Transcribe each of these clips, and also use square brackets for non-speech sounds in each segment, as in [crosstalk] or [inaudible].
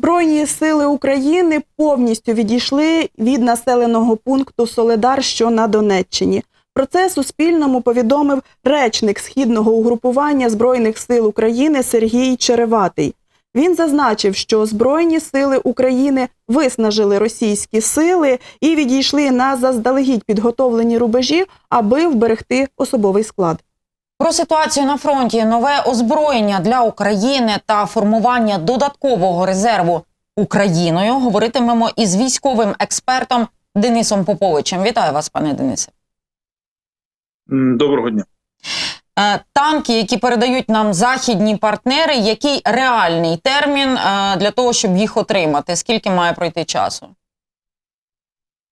Збройні сили України повністю відійшли від населеного пункту Соледар, що на Донеччині. Про це Суспільному повідомив речник східного угрупування Збройних сил України Сергій Череватий. Він зазначив, що Збройні сили України виснажили російські сили і відійшли на заздалегідь підготовлені рубежі, аби вберегти особовий склад. Про ситуацію на фронті, нове озброєння для України та формування додаткового резерву Україною говоритимемо із військовим експертом Денисом Поповичем. Вітаю вас, пане Денисе. Доброго дня. Е, Танки, які передають нам західні партнери, який реальний термін е, для того, щоб їх отримати? Скільки має пройти часу?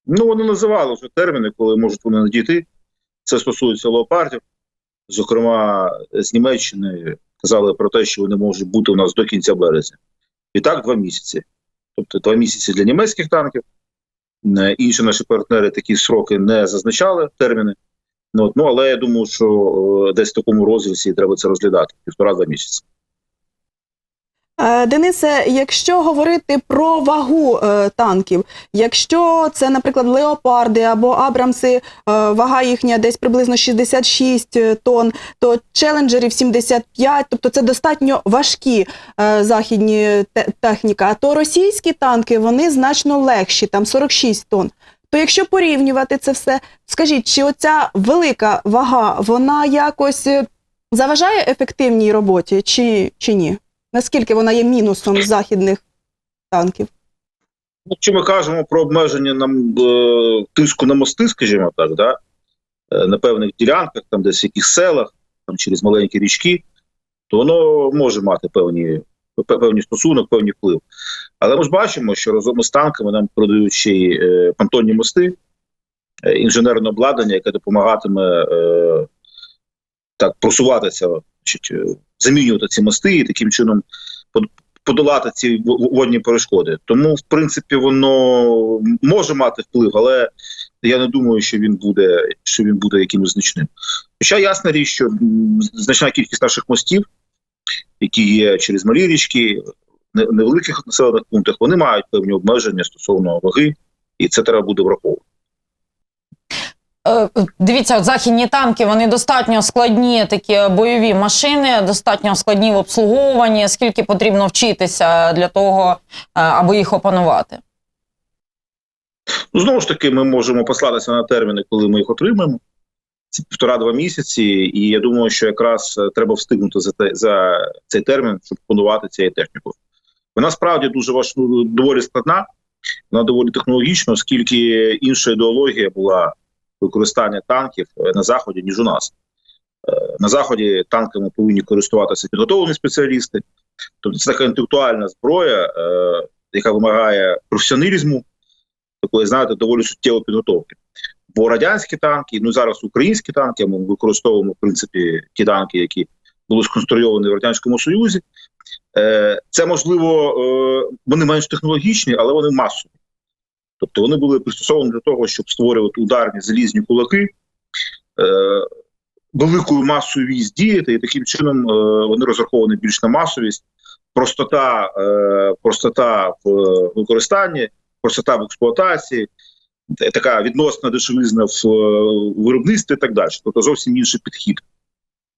Ну, вони називали вже терміни, коли можуть вони надійти. Це стосується леопардів. Зокрема, з Німеччини казали про те, що вони можуть бути у нас до кінця березня. І так, два місяці. Тобто два місяці для німецьких танків. Е, Інші наші партнери такі сроки не зазначали терміни. Ну, от, ну але я думаю, що е, десь в такому розрізі треба це розглядати півтора-два місяці. Е, Денисе, якщо говорити про вагу е, танків, якщо це, наприклад, леопарди або Абрамси, е, вага їхня десь приблизно 66 тонн, то челенджерів 75, тобто це достатньо важкі е, західні те- техніка. А то російські танки вони значно легші, там 46 тонн. То якщо порівнювати це все, скажіть, чи оця велика вага, вона якось е, заважає ефективній роботі, чи, чи ні? Наскільки вона є мінусом західних танків? Ну, Якщо ми кажемо про обмеження нам е, тиску на мости, скажімо так, да, е, на певних ділянках, там десь в якихось селах, там через маленькі річки, то воно може мати певні, пе- певний стосунок, певний вплив. Але ми ж бачимо, що разом із танками нам продають ще й е, понтонні мости, інженерне обладнання, яке допомагатиме так просуватися, значить, е, замінювати ці мости і таким чином под- подолати ці водні перешкоди. Тому, в принципі, воно може мати вплив, але я не думаю, що він буде, що він буде якимось значним. Хоча ясна річ, що значна кількість наших мостів, які є через малі річки, невеликих населених пунктах, вони мають певні обмеження стосовно ваги, і це треба буде враховувати. Е, Дивіться, от західні танки вони достатньо складні такі бойові машини, достатньо складні в обслуговуванні. Скільки потрібно вчитися для того, е, аби їх опанувати? Ну, знову ж таки, ми можемо послатися на терміни, коли ми їх отримаємо. Це півтора-два місяці, і я думаю, що якраз е, треба встигнути за, те, за цей термін, щоб опанувати цією технікою. Вона справді дуже важ... ну, доволі складна, вона доволі технологічна, оскільки інша ідеологія була використання танків е, на заході, ніж у нас. Е, На заході танками повинні користуватися підготовлені спеціалісти, тобто це така інтелектуальна зброя, е, яка вимагає професіоналізму, такої, знаєте, доволі суттєвої підготовки. Бо радянські танки, ну зараз українські танки, ми використовуємо в принципі ті танки, які були сконструйовані в радянському союзі. Це можливо, вони менш технологічні, але вони масові. Тобто вони були пристосовані для того, щоб створювати ударні залізні кулаки, е, великою масою військ діяти, і таким чином е, вони розраховані більш на масовість, простота, е, простота в е, використанні, простота в експлуатації, така відносна дешевизна в е, виробництві і так далі. Тобто зовсім інший підхід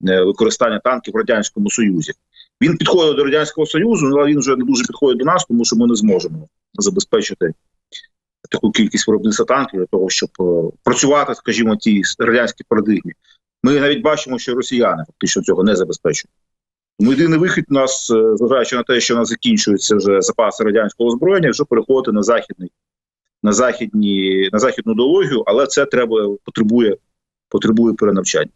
е, використання танків в радянському союзі. Він підходить до радянського союзу, але він вже не дуже підходить до нас, тому що ми не зможемо забезпечити таку кількість виробництва танків для того, щоб е, працювати, скажімо, тій радянській парадигмі. Ми навіть бачимо, що росіяни фактично цього не забезпечують. Тому єдиний вихід у нас, е, зважаючи на те, що у нас закінчуються вже запаси радянського озброєння, вже переходити на західний, на західні, на західну ідеологію, але це треба потребує, потребує перенавчання.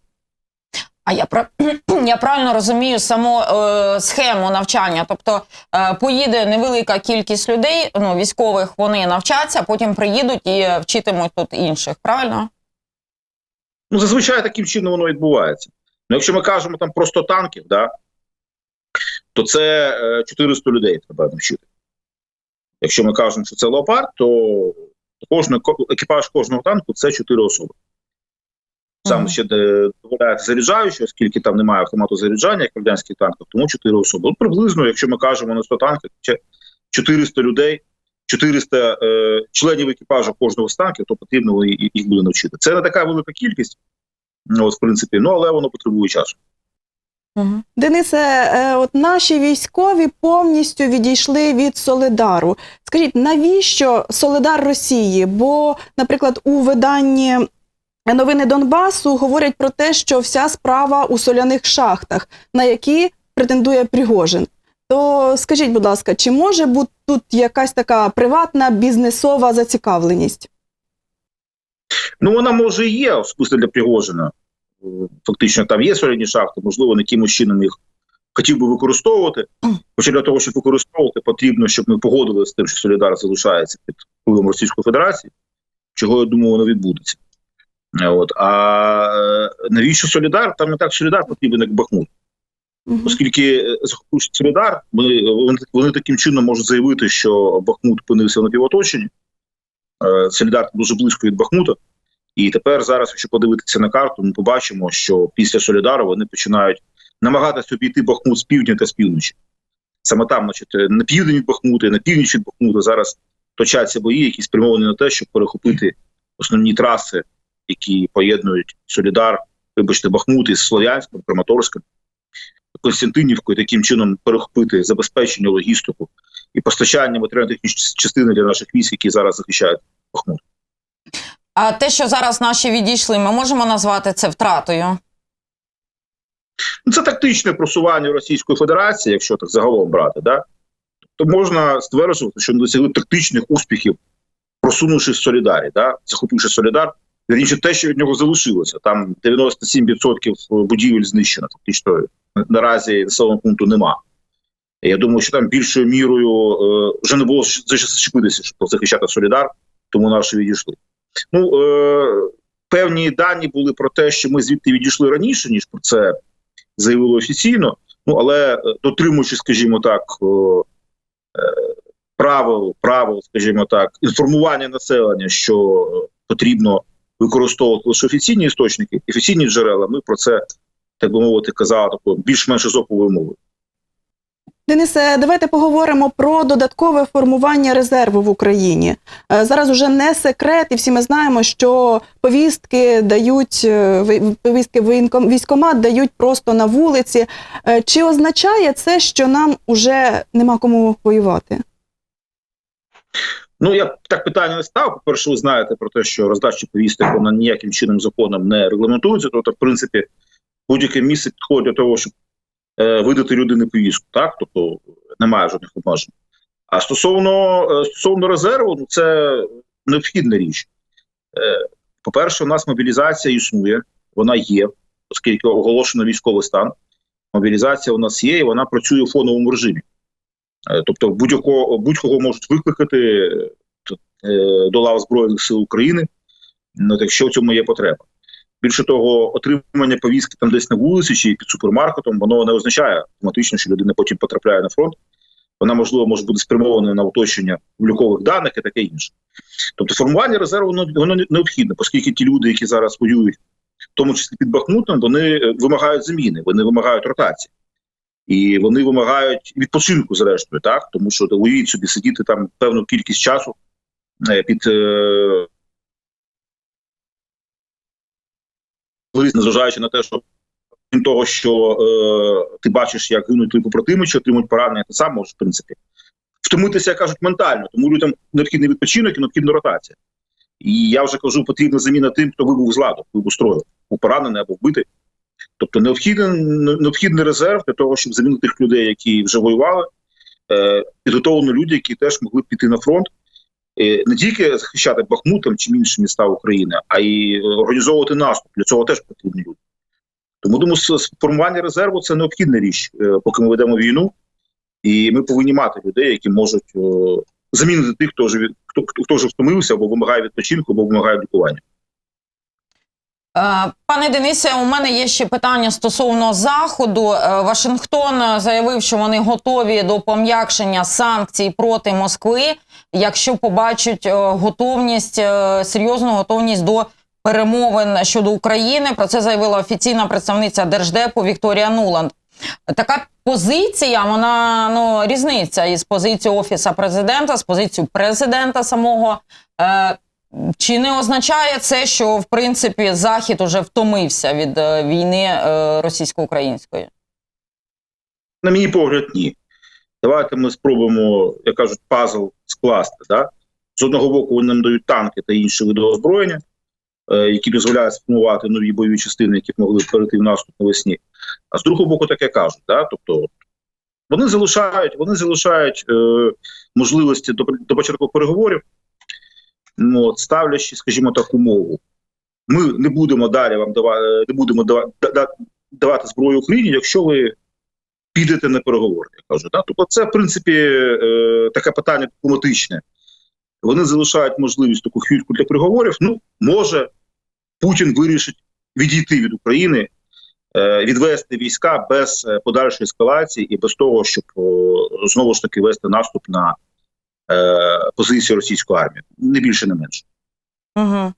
А я [clears throat] я правильно розумію саму е, схему навчання. Тобто е, поїде невелика кількість людей, ну військових вони навчаться, потім приїдуть і вчитимуть тут інших. Правильно? Ну, зазвичай таким чином воно відбувається. Ну, якщо ми кажемо там про 100 танків, да, то це е, 400 людей треба навчити. Якщо ми кажемо, що це леопард, то кожен екіпаж кожного танку це 4 особи. Сам ще де додається заряджаючий, оскільки там немає автомату заряджання, як в радянських танках, тому 4 особи. Ну, приблизно, якщо ми кажемо на 100 танків, це 400 людей, 400 е, членів екіпажу кожного з танків, то потрібно їх буде навчити. Це не така велика кількість, ну, от, в принципі, ну але воно потребує часу. Угу. Денисе, е, от наші військові повністю відійшли від Солидару. Скажіть, навіщо Солидар Росії? Бо, наприклад, у виданні новини Донбасу говорять про те, що вся справа у соляних шахтах, на які претендує Пригожин. То скажіть, будь ласка, чи може бути тут якась така приватна бізнесова зацікавленість? Ну, вона може і є в смислі для Пригожина. Е, Фактично, там є соляні шахти, можливо, не якимось чином їх хотів би використовувати. Хоча для того, щоб використовувати, потрібно, щоб ми погодилися з тим, що Солідар залишається під впливом Російської Федерації, чого я думаю, воно відбудеться. Е, От. А е, навіщо Солідар? Там не так Солідар потрібен, як Бахмут. Мгм. Оскільки е, захопивши Солідар, ми, вони, вони таким чином можуть заявити, що Бахмут опинився на півоточенні. Е, Солідар дуже близько від Бахмута. І тепер зараз, якщо подивитися на карту, ми побачимо, що після Солідару вони починають намагатися обійти Бахмут з півдня та з півночі. Саме там, значить, на південь від Бахмута, і на північ від Бахмута зараз точаться бої, які спрямовані на те, щоб перехопити основні траси, які поєднують Солідар, вибачте, Бахмут із Слов'янськом, Краматорськом, Константинівкою, таким чином перехопити забезпечення, логістику і постачання матеріально-технічної частини для наших військ, які зараз захищають Бахмут. А те, що зараз наші відійшли, ми можемо назвати це втратою. Ну, Це тактичне просування Російської Федерації, якщо так загалом брати, да? то можна стверджувати, що вони досягли тактичних успіхів, просунувшись в Солідарі, да? захопивши Солідар. Вірніше, те, що від нього залишилося. Там 97% будівель знищено. Фактично наразі населеного пункту нема. Я думаю, що там більшою мірою е, вже не було зачепитися, щоб захищати Солідар, тому наші відійшли. Ну, е, певні дані були про те, що ми звідти відійшли раніше, ніж про це заявили офіційно. Ну але е, дотримуючи, скажімо так, е, правил, правил, скажімо так, інформування населення, що е, потрібно використовувати лише офіційні істочники, офіційні джерела. Ми про це так би мовити казали такою більш-менш ізоповою мовою. Денисе, давайте поговоримо про додаткове формування резерву в Україні. Е, Зараз уже не секрет, і всі ми знаємо, що повістки дають е, повістки в військкомат дають просто на вулиці. Е, Чи означає це, що нам уже нема кому воювати? Ну я так питання не став. По-перше, ви знаєте про те, що роздача повісток вона ніяким чином законом не регламентується. Тобто, в принципі, будь-яке місце підходить до того, щоб е, видати людині повістку, так тобто немає жодних обмежень. А стосовно е, стосовно резерву, ну це необхідна річ. Е, по-перше, у нас мобілізація існує, вона є, оскільки оголошено військовий стан. Мобілізація у нас є, і вона працює у фоновому режимі. Е, Тобто будь-якого будь-кого можуть викликати е, до лав Збройних сил України, ну, якщо в цьому є потреба. Більше того, отримання повістки там десь на вулиці чи під супермаркетом, воно не означає автоматично, що людина потім потрапляє на фронт. Вона, можливо, може бути спрямована на уточнення облікових даних і таке інше. Тобто формування резерву воно, воно необхідне, оскільки ті люди, які зараз воюють, в тому числі під Бахмутом, вони е, вимагають заміни, вони вимагають ротації. І вони вимагають відпочинку, зрештою, так тому що уявіть собі сидіти там певну кількість часу е, під е, незважаючи на те, що крім того, що е, ти бачиш, як гинуть твої побратими, чи отримують поранення, ти сам можеш в принципі втомитися, як кажуть, ментально. Тому людям необхідний відпочинок і необхідна ротація. І я вже кажу, потрібна заміна тим, хто вибув з ладу, вибув строю, був поранений або вбитий. Тобто необхідний, необхідний резерв для того, щоб замінити тих людей, які вже воювали, е, підготовлені люди, які теж могли піти на фронт, е, не тільки захищати Бахмут там, чи інші міста України, а й е, організовувати наступ. Для цього теж потрібні люди. Тому думаю, формування резерву це необхідна річ, поки ми ведемо війну, і ми повинні мати людей, які можуть замінити тих, хто вже хто, хто вже втомився, або вимагає відпочинку, або вимагає лікування. Е, Пане Денисе, у мене є ще питання стосовно заходу. Е, Вашингтон е, заявив, що вони готові до пом'якшення санкцій проти Москви, якщо побачать готовність, серйозну готовність до перемовин щодо України. Про це заявила офіційна представниця держдепу Вікторія Нуланд. Така позиція, вона ну різниця із позицією офіса президента, з позицією президента самого. Чи не означає це, що в принципі Захід уже втомився від е, війни е, російсько-української? На мій погляд, ні. Давайте ми спробуємо, як кажуть, пазл скласти. Да? З одного боку, вони нам дають танки та інші види озброєння, е, які дозволяють сформувати нові бойові частини, які б могли перейти в наступ навесні. А з другого боку, таке кажуть. Да? Тобто вони залишають, вони залишають е, можливості до, до початку переговорів, ну, от, ставлячи, скажімо так, умову. Ми не будемо далі вам давати, не будемо дава- да- да- давати зброю Україні, якщо ви підете на переговори, я кажу. Да? Тобто, це в принципі е, таке питання дипломатичне. Вони залишають можливість таку хвильку для переговорів. Ну, може, Путін вирішить відійти від України, е, відвести війська без е, подальшої ескалації і без того, щоб о, знову ж таки вести наступ на е, позицію російської армії. Не більше, не менше. Угу.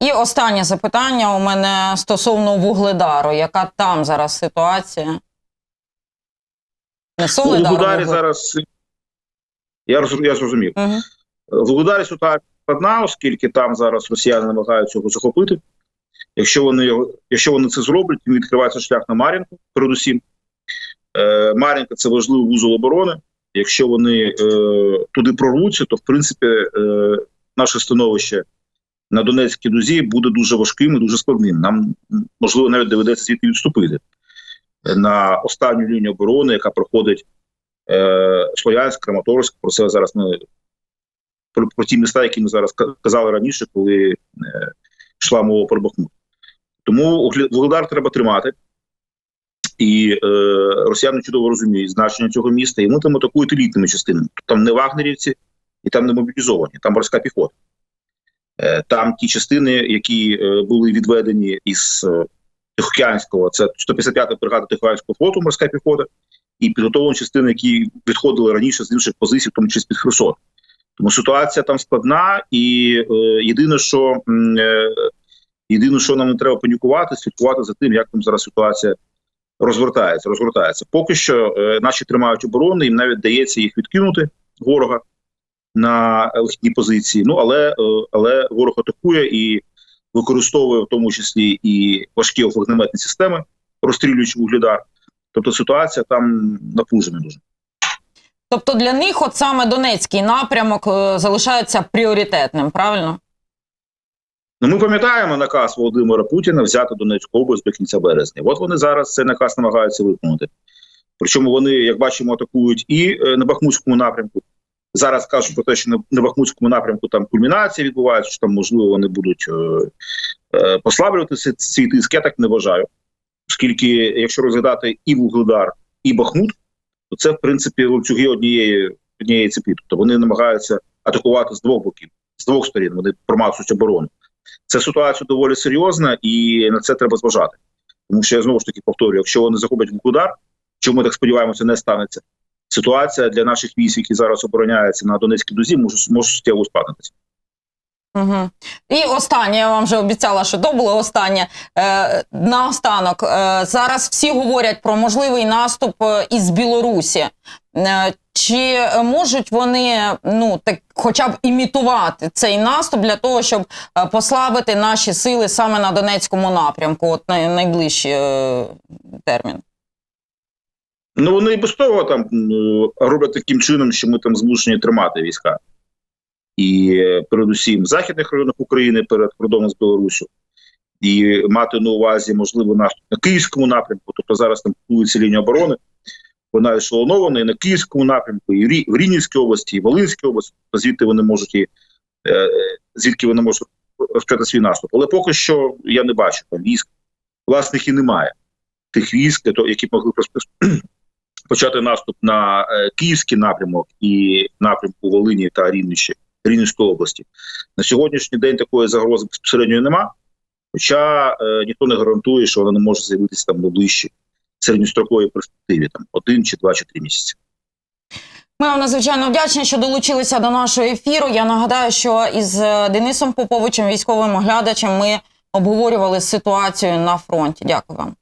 І останнє запитання у мене стосовно Вугледару. Яка там зараз ситуація? Не У Солидару. Вугледарі Вугле- зараз я, роз- я зрозумів. В Вугледарі ситуація складна, оскільки там зараз росіяни намагаються його захопити. Якщо вони його, якщо вони це зроблять, їм відкривається шлях на Мар'їнку, передусім. Е, Мар'їнка це важливий вузол оборони. Якщо вони е, туди прорвуться, то в принципі е, наше становище на Донецькій дузі буде дуже важким і дуже складним. Нам можливо навіть доведеться звідти відступити на останню лінію оборони, яка проходить е, Слов'янськ, Краматорськ. Про це зараз ми про, про ті міста, які ми зараз казали раніше, коли е, йшла мова про Бахмут. Тому Угле- Вугледар треба тримати. І е, росіяни чудово розуміють значення цього міста, вони там атакують елітними частинами. Там не вагнерівці, і там не мобілізовані, там морська піхота. Е, там ті частини, які е, були відведені із е, Тихоокеанського, це 155-та бригада Тихоокеанського флоту, морська піхота, і підготовлені частини, які відходили раніше з інших позицій, в тому числі під Херсон. Тому ситуація там складна, і е, єдине, що е, єдине, що нам не треба панікувати, слідкувати за тим, як там зараз ситуація розвертається. Розгортається. Поки що е, наші тримають оборону, їм навіть дається їх відкинути ворога на легкі позиції. Ну але, е, але ворог атакує і використовує в тому числі і важкі вогнеметні системи, розстрілюючи вугледар. Тобто ситуація там напружена дуже. Тобто для них от саме Донецький напрямок е, залишається пріоритетним, правильно? Ну, ми пам'ятаємо наказ Володимира Путіна взяти Донецьку область до кінця березня. От вони зараз цей наказ намагаються виконати. Причому вони, як бачимо, атакують і е, на Бахмутському напрямку. Зараз кажуть про те, що на, Бахмутському напрямку там кульмінація відбувається, що там можливо вони будуть е, е, послаблювати цей тиск. Я так не вважаю. Оскільки, якщо розглядати і Вугледар, і Бахмут, то це в принципі ланцюги однієї однієї цепі. Тобто вони намагаються атакувати з двох боків, з двох сторін. Вони промацують оборону. Це ситуація доволі серйозна, і на це треба зважати. Тому що я знову ж таки повторюю: якщо вони захоплять удар, чому ми так сподіваємося, не станеться. Ситуація для наших військ, які зараз обороняються на Донецькій дузі, може, може суттєво ускладнитися. Угу. І останнє, я вам вже обіцяла, що то було останнє. Е, наостанок, е, зараз всі говорять про можливий наступ е, із Білорусі. Е, чи можуть вони ну так, хоча б імітувати цей наступ для того, щоб е, послабити наші сили саме на Донецькому напрямку? От най, найближчий е, термін. Ну вони і без того там роблять таким чином, що ми там змушені тримати війська. І передусім в західних районах України перед кордоном з Білоруссю, і мати на увазі можливо наступ на київському напрямку. Тобто зараз там будується лінія оборони. Вона ешелонована і на київському напрямку, і в Рі- Рівненській області, і Волинській області. Тобто звідти вони можуть і е, звідки вони можуть розпочати свій наступ. Але поки що я не бачу там військ. Власних і немає тих військ, то- які б могли [clears throat] почати наступ на е, київський напрямок і напрямку Волині та Рівнищі, Рівненської області. На сьогоднішній день такої загрози безпосередньо нема. Хоча е, ніхто не гарантує, що вона не може з'явитися там в ближчій середньостроковій перспективі, там один чи два чи три місяці. Ми вам надзвичайно вдячні, що долучилися до нашого ефіру. Я нагадаю, що із е, Денисом Поповичем, військовим оглядачем, ми обговорювали ситуацію на фронті. Дякую вам.